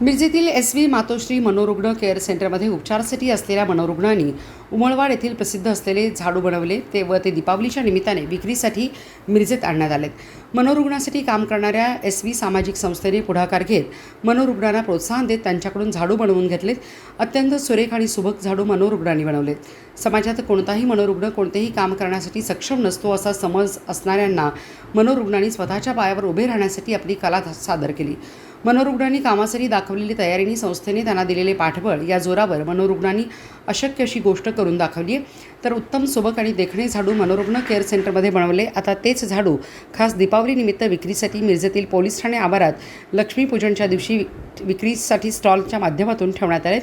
मिरजेतील S V Matoshri मनोरुग्ण care सेंटरमध्ये उपचारासाठी असलेल्या मनोरुग्णांनी उमळवाड येथील प्रसिद्ध असलेले झाडू बनवले. ते व ते दीपावलीच्या निमित्ताने विक्रीसाठी मिरजेत आणण्यात आलेत. मनोरुग्णासाठी काम करणाऱ्या एस व्ही सामाजिक संस्थेने पुढाकार घेत मनोरुग्णांना प्रोत्साहन देत त्यांच्याकडून झाडू बनवून घेतलेत. अत्यंत सुरेख आणि सुबक झाडू मनोरुग्णांनी बनवलेत. समाजात कोणताही मनोरुग्ण कोणतेही काम करण्यासाठी सक्षम नसतो असा समज असणाऱ्यांना मनोरुग्णांनी स्वतःच्या पायावर उभे राहण्यासाठी आपली कला सादर केली. मनोरुग्णांनी कामासाठी दाखवलेली तयारीने संस्थेने त्यांना दिलेले पाठबळ या जोरावर मनोरुग्णांनी अशक्य अशी गोष्ट करून दाखवली आहे. तर उत्तम सोबक आणि देखणे झाडू मनोरुग्ण केअर सेंटरमध्ये बनवले. आता तेच झाडू खास दीपावलीनिमित्त विक्रीसाठी मिरजेतील पोलीस ठाणे आवारात लक्ष्मीपूजनच्या दिवशी विक्रीसाठी स्टॉलच्या माध्यमातून ठेवण्यात आले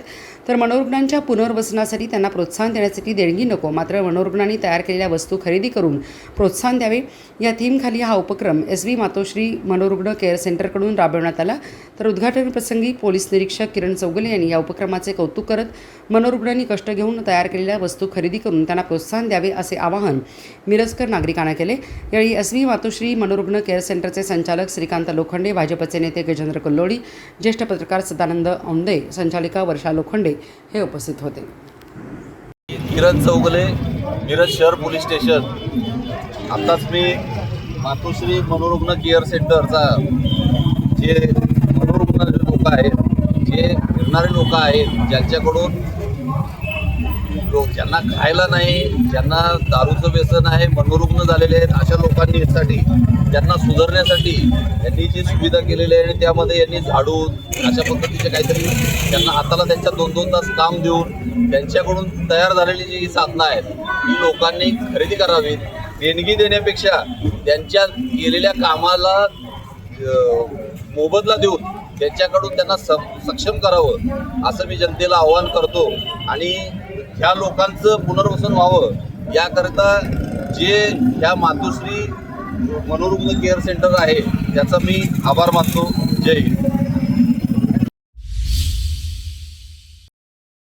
तर मनोरुग्णांच्या पुनर्वसनासाठी त्यांना प्रोत्साहन देण्यासाठी देणगी नको. मात्र मनोरुग्णांनी तयार केलेल्या वस्तू खरेदी करून प्रोत्साहन द्यावे. या थीमखाली हा उपक्रम एस व्ही मातोश्री मनोरुग्ण केअर सेंटरकडून राबवण्यात आला. तर उद्घाटन प्रसंगी पोलीस निरीक्षक किरण चौगुले यांनी या उपक्रमाचे कौतुक करत मनोरुग्णांनी कष्ट घेऊन तयार केलेल्या वस्तू खरेदी करून त्यांना प्रोत्साहन द्यावे असे आवाहन मिरजकर नागरिकांना केले. यावेळी एस व्ही मातोश्री मनोरुग्ण केअर सेंटरचे संचालक श्रीकांत लोखंडे भाजपचे नेते गजेंद्र कल्लोडी ज्येष्ठ पत्रकार सदानंद औंदे संचालिका वर्षा लोखंडे हे उपस्थित होते. किरण चौगले मिरज शहर पोलीस स्टेशन. आत्ताच मी मातोश्री मनोरुग्ण केअर सेंटरचा जे लागणारे लोक आहेत ज्यांच्याकडून लोक ज्यांना खायला नाही ज्यांना दारूचं व्यसन आहे मनोरुग्ण झालेले आहेत अशा लोकांनीसाठी त्यांना सुधारण्यासाठी यांनी जी सुविधा केलेली आहे आणि त्यामध्ये यांनी झाडून अशा पद्धतीचे काहीतरी त्यांना हाताला त्यांच्या दोन दोन तास काम देऊन त्यांच्याकडून तयार झालेली जी साधनं आहेत ही लोकांनी खरेदी करावीत. देणगी देण्यापेक्षा त्यांच्या केलेल्या कामाला मोबदला देऊन त्यांच्याकडून त्यांना सम सक्षम करावं असं मी जनतेला आवाहन करतो. आणि ह्या लोकांचं पुनर्वसन व्हावं याकरिता जे ह्या मातोश्री मनोरुग्ण केअर सेंटर आहे त्याचा मी आभार मानतो. जय हिंद.